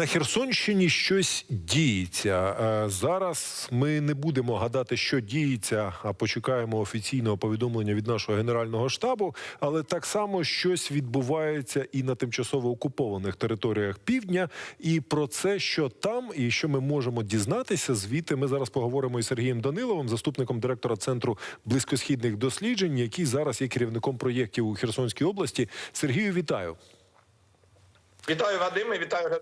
На Херсонщині щось діється. Е, Зараз ми не будемо гадати, що діється, а почекаємо офіційного повідомлення від нашого генерального штабу. Але так само щось відбувається і на тимчасово окупованих територіях півдня. І про це, що там, і що ми можемо дізнатися, звідти ми зараз поговоримо із Сергієм Даниловим, заступником директора центру близькосхідних досліджень, який зараз є керівником проєктів у Херсонській області. Сергію, вітаю. Вітаю Вадиме, вітаю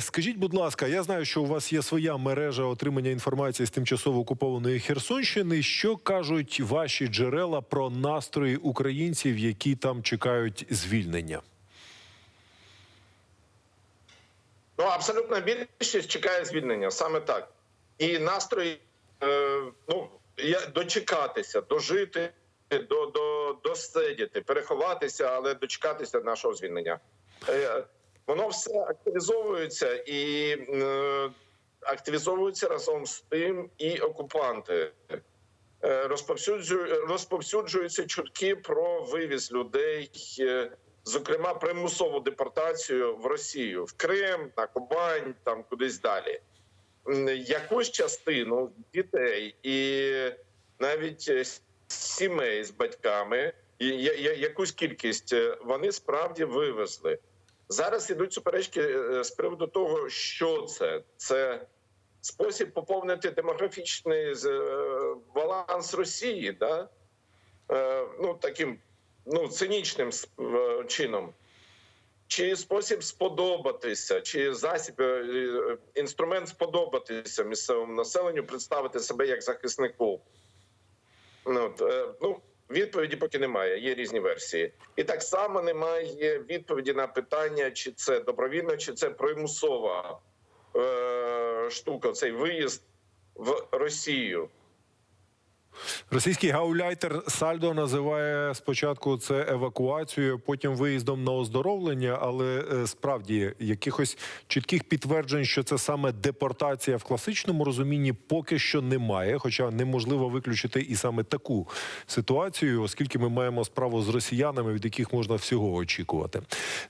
Скажіть, будь ласка, я знаю, що у вас є своя мережа отримання інформації з тимчасово окупованої Херсонщини. Що кажуть ваші джерела про настрої українців, які там чекають звільнення? Ну абсолютна більшість чекає звільнення саме так. І настрої е, ну я дочекатися, дожити, до, до, досидіти, переховатися, але дочекатися нашого звільнення. Воно все активізовується і е, активізовується разом з тим і окупанти. Е, розповсюджую- розповсюджуються чутки про вивіз людей, е, зокрема примусову депортацію в Росію, в Крим, на Кубань, там кудись далі. Якусь частину дітей і навіть е, сімей з батьками, і якусь кількість е, вони справді вивезли. Зараз ідуть суперечки е, з приводу того, що це. Це спосіб поповнити демографічний е, баланс Росії, да? Е, ну таким ну, цинічним чином. Чи спосіб сподобатися, чи засіб інструмент сподобатися місцевому населенню, представити себе як захиснику? Ну, ну, відповіді поки немає, є різні версії. І так само немає відповіді на питання, чи це добровільно, чи це примусова е, штука, цей виїзд в Росію. Російський гауляйтер Сальдо називає спочатку це евакуацією, потім виїздом на оздоровлення, але е, справді якихось чітких підтверджень, що це саме депортація в класичному розумінні, поки що немає. Хоча неможливо виключити і саме таку ситуацію, оскільки ми маємо справу з росіянами, від яких можна всього очікувати.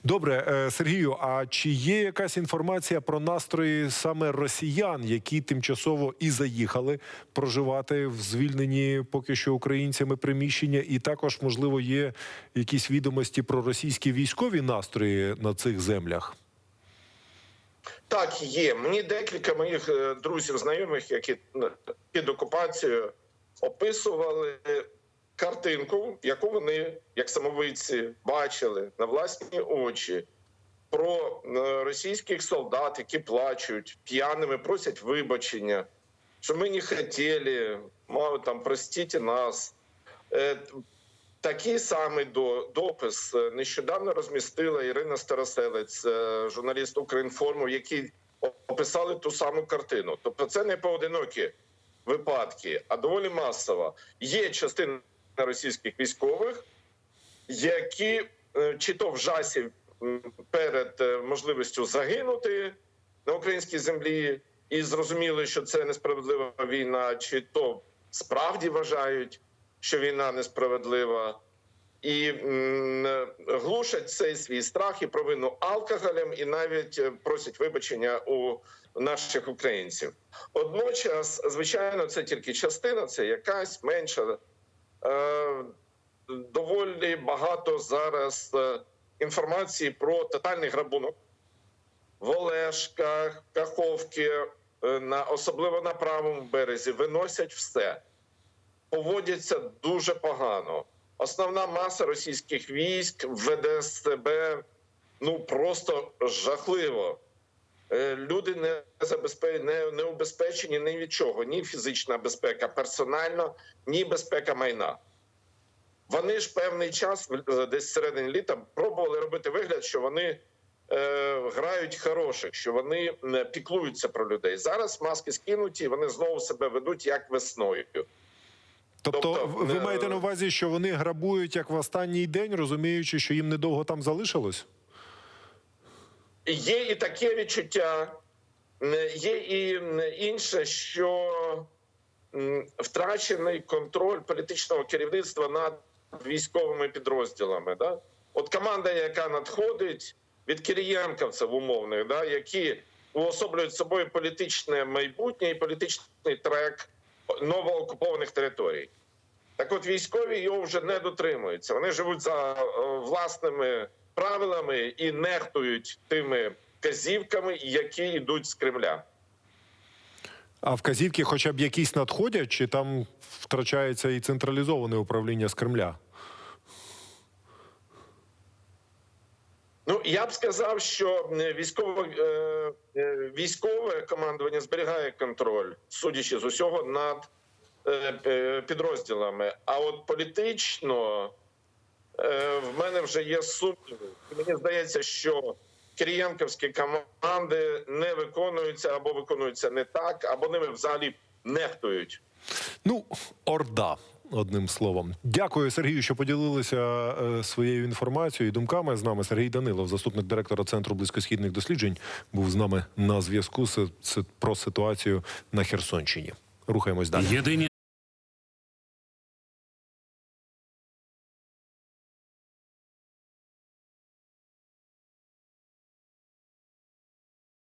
Добре, е, Сергію. А чи є якась інформація про настрої саме росіян, які тимчасово і заїхали проживати в звільнені поки що українцями приміщення, і також можливо є якісь відомості про російські військові настрої на цих землях? Так, є. Мені декілька моїх е, друзів, знайомих, які ну, під окупацією описували картинку, яку вони, як самовидці, бачили на власні очі про е, російських солдат, які плачуть п'яними, просять вибачення, що ми не хотіли, мало там простіть нас. Е, Такий самий допис е, нещодавно розмістила Ірина Староселець, е, журналіст Українформу, які описали ту саму картину. Тобто, це не поодинокі випадки, а доволі масово. Є частина російських військових, які е, чи то в жасі перед е, можливістю загинути на українській землі, і зрозуміли, що це несправедлива війна, чи то справді вважають, що війна несправедлива, і глушать цей свій страх і провину алкоголем, і навіть е, просять вибачення у наших українців. Одночас, звичайно, це тільки частина, це якась менша. Е, доволі багато зараз е, інформації про тотальний грабунок в Олешках, Каховці, на особливо на правому березі, виносять все, поводяться дуже погано. Основна маса російських військ веде себе ну просто жахливо. Е, Люди не забезпе... не, убезпечені ні від чого, ні фізична безпека персонально, ні безпека майна. Вони ж певний час, десь всередині літа, пробували робити вигляд, що вони е, грають хороших, що вони піклуються про людей. Зараз маски скинуті, вони знову себе ведуть як весною. Тобто, Тобто, ви е, маєте на увазі, що вони грабують як в останній день, розуміючи, що їм недовго там залишилось? Є і таке відчуття, є і інше, що втрачений контроль політичного керівництва над військовими підрозділами. Да? От команда, яка надходить, від кирієнковців умовних, да, які уособлюють собою політичне майбутнє і політичний трек новоокупованих територій. Так от військові його вже не дотримуються. Вони живуть за е, власними правилами і нехтують тими казівками, які йдуть з Кремля. А вказівки, хоча б якісь надходять, чи там втрачається і централізоване управління з Кремля? Ну я б сказав, що військове, е, військове командування зберігає контроль, судячи з усього, над е, е, підрозділами. А от політично в мене вже є сумніви. Мені здається, що кирієнковські команди не виконуються або виконуються не так, або ними взагалі нехтують. Ну, орда. Одним словом, дякую Сергію, що поділилися е, своєю інформацією і думками з нами. Сергій Данилов, заступник директора центру близькосхідних досліджень, був з нами на зв'язку з, про ситуацію на Херсонщині. Рухаємось далі. Єдині